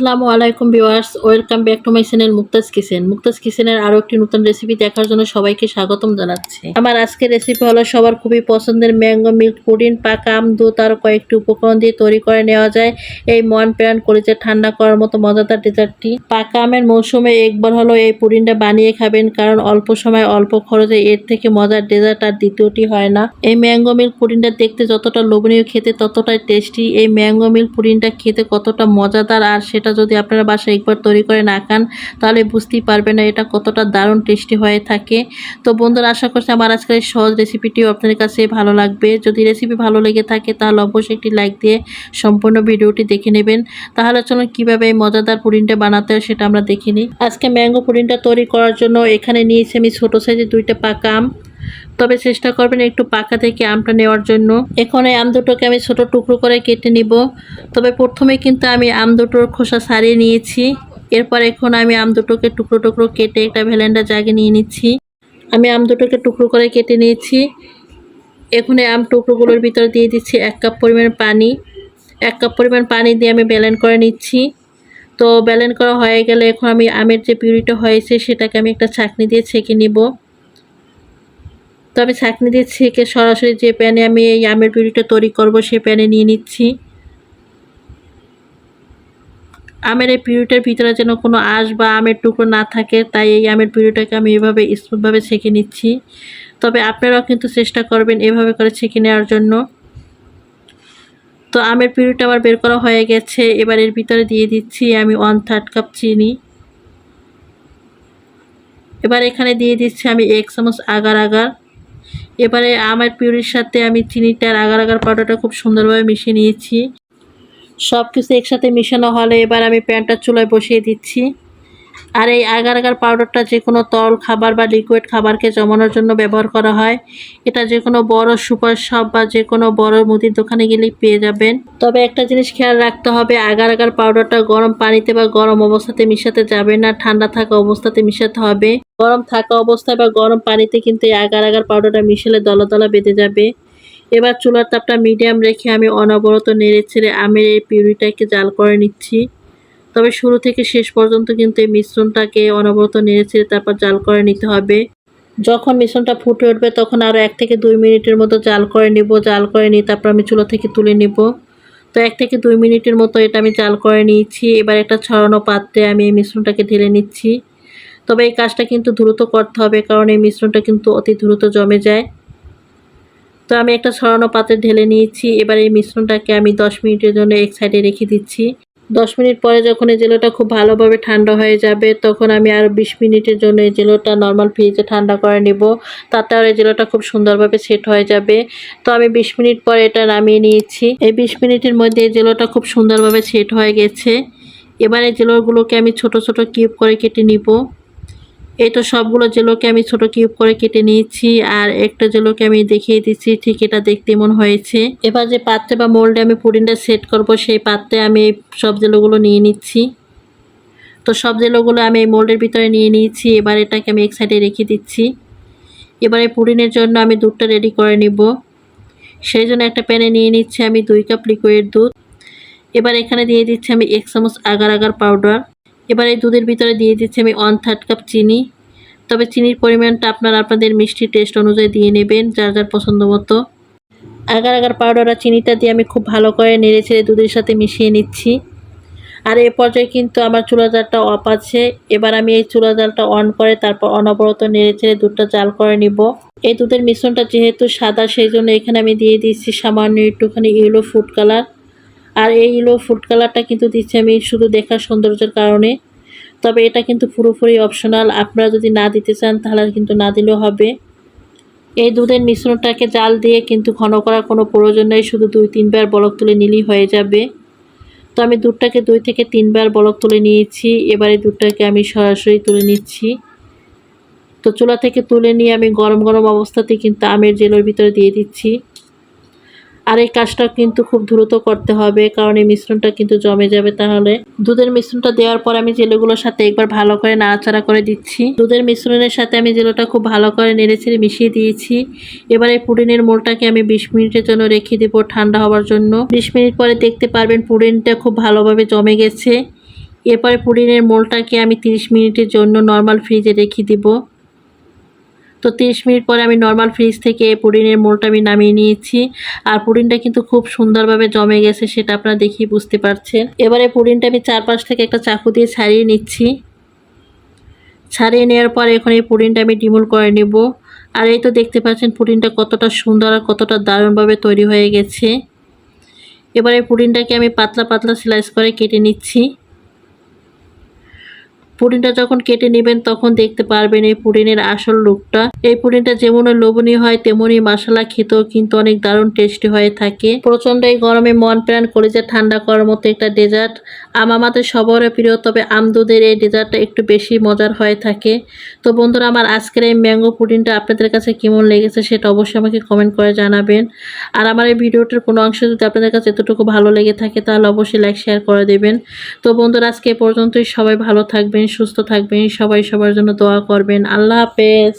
আসসালামু আলাইকুম viewers, welcome back to my channel Mukta's kitchen. Mukta's কিচেনের আরও একটি নতুন রেসিপি দেখার জন্য সবাইকে স্বাগতম জানাচ্ছি। আমার আজকের রেসিপি হলো সবার খুবই পছন্দের ম্যাঙ্গো মিল্ক পুডিং, পাকা আম দুধ আর কয়েকটি উপকরণ দিয়ে তৈরি করে নেওয়া যায়। এই মন প্রাণ কলিজা ঠান্ডা করার মতো মজাদার ডেজার্টটি পাকা আমের মৌসুমে একবার হলো এই পুডিংটা বানিয়ে খাবেন, কারণ অল্প সময় অল্প খরচে এর থেকে মজার ডেজার্ট আর দ্বিতীয়টি হয় না। এই ম্যাঙ্গো মিল্ক পুডিংটা দেখতে যতটা লোভনীয় খেতে ততটাই টেস্টি এই ম্যাঙ্গো মিল্ক পুডিংটা খেতে কতটা মজাদার আর সেটা যদি আপনারা বাসায় একবার তৈরি করে না খান, তাহলে বুঝতেই পারবেন না এটা কতটা দারুণ টেস্টি হয়ে থাকে। তো বন্ধুরা, আশা করছি আমার আজকের সহজ রেসিপিটিও আপনাদের কাছে ভালো লাগবে। যদি রেসিপি ভালো লেগে থাকে, তাহলে অবশ্যই একটি লাইক দিয়ে সম্পূর্ণ ভিডিওটি দেখে নেবেন। তাহলে চলুন কীভাবে এই মজাদার পুডিংটা বানাতে হয় সেটা আমরা দেখে নিই। আজকে ম্যাঙ্গো পুডিংটা তৈরি করার জন্য এখানে নিয়েছি আমি ছোটো সাইজের দুইটা পাকা আম। তবে চেষ্টা করবেন একটু পাকা থেকে আমটা নেওয়ার জন্য। এখন এই আম দুটোকে আমি ছোট টুকরো করে কেটে নিব। তবে প্রথমে কিন্তু আমি আম দুটোর খোসা সারিয়ে নিয়েছি। এরপর এখন আমি আম দুটোকে টুকরো টুকরো কেটে একটা ভ্যালেন্ডার জাগে নিয়ে নিচ্ছি। আমি আম দুটোকে টুকরো করে কেটে নিয়েছি। এখন এই আম টুকরোগুলোর ভিতরে দিয়ে দিচ্ছি এক কাপ পরিমাণ পানি। এক কাপ পরিমাণ পানি দিয়ে আমি ব্যালেন্ড করে নিচ্ছি। তো ব্যালেন্ড করা হয়ে গেলে এখন আমি আমের যে পিউরিটা হয়েছে সেটাকে আমি একটা ছাঁকনি দিয়ে ছেঁকে নিব। তো আমি ছাঁকনি দিয়ে ছেঁকে সরাসরি যে প্যানে আমি এই আমের পিউরিটা তৈরি করব সেই প্যানে নিয়ে নিচ্ছি। আমের এই পিউরিটার ভিতরে যেন কোনো আঁশ বা আমের টুকরো না থাকে, তাই এই আমের পিউরিটাকে আমি এভাবে স্মুথভাবে ছেঁকে নিচ্ছি। তবে আপনারাও কিন্তু চেষ্টা করবেন এভাবে করে ছেঁকে নেওয়ার জন্য। তো আমের পিউরিটা আমার বের করা হয়ে গেছে, এবার এর ভিতরে দিয়ে দিচ্ছি আমি ওয়ান থার্ড কাপ চিনি। এবার এখানে দিয়ে দিচ্ছি আমি এক চামচ আগার আগার। এবারে আমার পিউরির সাথে আমি চিনিটার আগার আগার পাউডারটা খুব সুন্দরভাবে মিশিয়ে নিয়েছি। সব কিছু একসাথে মিশানো হলে এবার আমি প্যানটা চুলায় বসিয়ে দিচ্ছি। আর এই আগার আগার পাউডারটা যে কোনো তরল খাবার বা লিকুইড খাবারকে জমানোর জন্য ব্যবহার করা হয়। এটা যে কোনো বড় সুপার শপ বা যে কোনো বড় মুদির দোকানে গেলেই পেয়ে যাবেন। তবে একটা জিনিস খেয়াল রাখতে হবে, আগার আগার পাউডারটা গরম পানিতে বা গরম অবস্থাতে মিশাতে যাবে না, ঠান্ডা থাকা অবস্থাতে মিশাতে হবে। গরম থাকা অবস্থায় বা গরম পানিতে কিন্তু এই আগার আগার পাউডারটা মিশালে দলা দলা বেঁধে যাবে। এবার চুলার তাপটা মিডিয়াম রেখে আমি অনবরত নেড়ে ছেড়ে আমের এই পিউরিটাকে জাল করে নিচ্ছি। তবে শুরু থেকে শেষ পর্যন্ত কিন্তু এই মিশ্রণটাকে অনবরত নেড়ে ছেড়ে তারপর জাল করে নিতে হবে। যখন মিশ্রণটা ফুটে উঠবে তখন আরও এক থেকে দুই মিনিটের মতো জাল করে নিব, জাল করে নিয়ে তারপর আমি চুলা থেকে তুলে নিব। তো এক থেকে দুই মিনিটের মতো এটা আমি জাল করে নিয়েছি। এবার একটা ছড়ানো পাত্রে আমি এই মিশ্রণটাকে ঢেলে নিচ্ছি। তবে এই কাজটা কিন্তু দ্রুত করতে হবে কারণ এই মিশ্রণটা কিন্তু অতি দ্রুত জমে যায়। তো আমি একটা ছড়ানো পাত্রে ঢেলে নিয়েছি। এবার এই মিশ্রণটাকে আমি দশ মিনিটের জন্য এক সাইডে রেখে দিচ্ছি। দশ মিনিট পরে যখন এই জেলোটা খুব ভালোভাবে ঠান্ডা হয়ে যাবে, তখন আমি আরও বিশ মিনিটের জন্য এই জেলোটা নর্মাল ফ্রিজে ঠান্ডা করে নেব। তাতে আর এই জেলোটা খুব সুন্দরভাবে সেট হয়ে যাবে। তো আমি বিশ মিনিট পরে এটা নামিয়ে নিয়েছি। এই বিশ মিনিটের মধ্যে এই জেলোটা খুব সুন্দরভাবে সেট হয়ে গেছে। এবার এই জেলোগুলোকে আমি ছোট ছোট কিউব করে কেটে নিব। এই তো সবগুলো জেলোকে আমি ছোট কিউব করে কেটে নিয়েছি, আর একটা জেলোকে আমি দেখিয়ে দিচ্ছি, ঠিক এটা দেখতে মন হয়েছে। এবার যে পাত্রে বা মোল্ডে আমি পুডিংটা সেট করব, সেই পাত্রে আমি সব জেলোগুলো নিয়ে নিচ্ছি। তো সব জেলোগুলো আমি এই মোল্ডের ভিতরে নিয়ে নিয়েছি, এবার এটাকে আমি এক সাইডে রেখে দিচ্ছি। এবারে পুডিংয়ের জন্য আমি দুধটা রেডি করে নিব। সেই জন্য একটা প্যানে নিয়ে নিচ্ছি আমি দুই কাপ লিকুইড দুধ। এবার এখানে দিয়ে দিচ্ছি আমি এক চামচ আগার আগার পাউডার এবার এই দুধের ভিতরে দিয়ে দিচ্ছি আমি ওয়ান থার্ড কাপ চিনি। তবে চিনির পরিমাণটা আপনারা আপনাদের মিষ্টি টেস্ট অনুযায়ী দিয়ে নেবেন, যার যার পছন্দ মতো। আগার আগার পাউডার আর চিনিটা দিয়ে আমি খুব ভালো করে নেড়ে ছেড়ে দুধের সাথে মিশিয়ে নিচ্ছি। আর এ পর্যায়ে কিন্তু আমার চুলা জালটা অফ আছে। এবার আমি এই চুলা জালটা অন করে তারপর অনবরত নেড়ে ছেড়ে দুধটা জাল করে নিব। এই দুধের মিশ্রণটা যেহেতু সাদা, সেই জন্য এখানে আমি দিয়ে দিচ্ছি সামান্য একটুখানি ইয়েলো ফুড কালার আর এই ইলো ফুড কালারটা কিন্তু দিচ্ছি আমি শুধু দেখার সৌন্দর্যের কারণে। তবে এটা কিন্তু পুরোপুরি অপশনাল আপনারা যদি না দিতে চান, তাহলে কিন্তু না দিলেও হবে। এই দুধের মিশ্রণটাকে জাল দিয়ে কিন্তু ঘন করার কোনো প্রয়োজন নেই, শুধু দুই, তিনবার বলক তুলে নিলেই হয়ে যাবে। তো আমি দুধটাকে দুই থেকে তিনবার বলক তুলে নিয়েছি। এবারে দুধটাকে আমি সরাসরি তুলে নিচ্ছি। তো চুলা থেকে তুলে নিয়ে আমি গরম গরম অবস্থাতে কিন্তু আমের জেলের ভিতরে দিয়ে দিচ্ছি। আর এই কাজটা কিন্তু খুব দ্রুত করতে হবে, কারণ এই মিশ্রণটা কিন্তু জমে যাবে তাহলে। দুধের মিশ্রণটা দেওয়ার পর আমি জেলোগুলোর সাথে একবার ভালো করে নাড়াচাড়া করে দিচ্ছি। দুধের মিশ্রণের সাথে আমি জেলোটা খুব ভালো করে নেড়েছেড়ে মিশিয়ে দিয়েছি। এবার এই পুডিনের মোলটাকে আমি বিশ মিনিটের জন্য রেখে দেবো ঠান্ডা হওয়ার জন্য। বিশ মিনিট পরে দেখতে পারবেন পুডিনটা খুব ভালোভাবে জমে গেছে। এরপরে পুডিনের মোলটাকে আমি 30 মিনিটের জন্য নর্মাল ফ্রিজে রেখে দিব। তো 30 মিনিট পরে আমি নর্মাল ফ্রিজ থেকে এই পুডিংয়ের মোলটা আমি নামিয়ে নিয়েছি। আর পুডিংটা কিন্তু খুব সুন্দরভাবে জমে গেছে সেটা আপনারা দেখেই বুঝতে পারছেন। এবারে পুডিংটা আমি চারপাশ থেকে একটা চাকু দিয়ে ছাড়িয়ে নিচ্ছি। ছাড়িয়ে নেওয়ার পর এখন এই পুডিংটা আমি ডিমুল করে নেব। আর এই তো দেখতে পাচ্ছেন পুডিংটা কতটা সুন্দর আর কতটা দারুণভাবে তৈরি হয়ে গেছে। এবারে পুডিংটাকে আমি পাতলা পাতলা স্লাইস করে কেটে নিচ্ছি। পুডিংটা যখন কেটে নেবেন, তখন দেখতে পারবেন এই পুডিংয়ের আসল লুকটা। এই পুডিংটা যেমন লোভনীয় হয়, তেমনই মশলা খেতেও কিন্তু অনেক দারুণ টেস্টি হয়ে থাকে। প্রচণ্ড এই গরমে মন প্রাণ করে যে ঠান্ডা করার মতো একটা ডেজার্ট আম আমাদের সবার প্রিয়, তবে আমদুদের এই ডেজার্টটা একটু বেশি মজার হয়ে থাকে। তো বন্ধুরা, আমার আজকের এই ম্যাঙ্গো পুডিংটা আপনাদের কাছে কেমন লেগেছে সেটা অবশ্যই আমাকে কমেন্ট করে জানাবেন। আর আমার এই ভিডিওটির কোনো অংশ যদি আপনাদের কাছে এতটুকু ভালো লেগে থাকে, তাহলে অবশ্যই লাইক শেয়ার করে দেবেন। তো বন্ধুরা, আজকে পর্যন্তই। সবাই ভালো থাকবেন সুস্থ থাকবেন সবাই সবার জন্য দোয়া করবেন। আল্লাহ হাফেজ।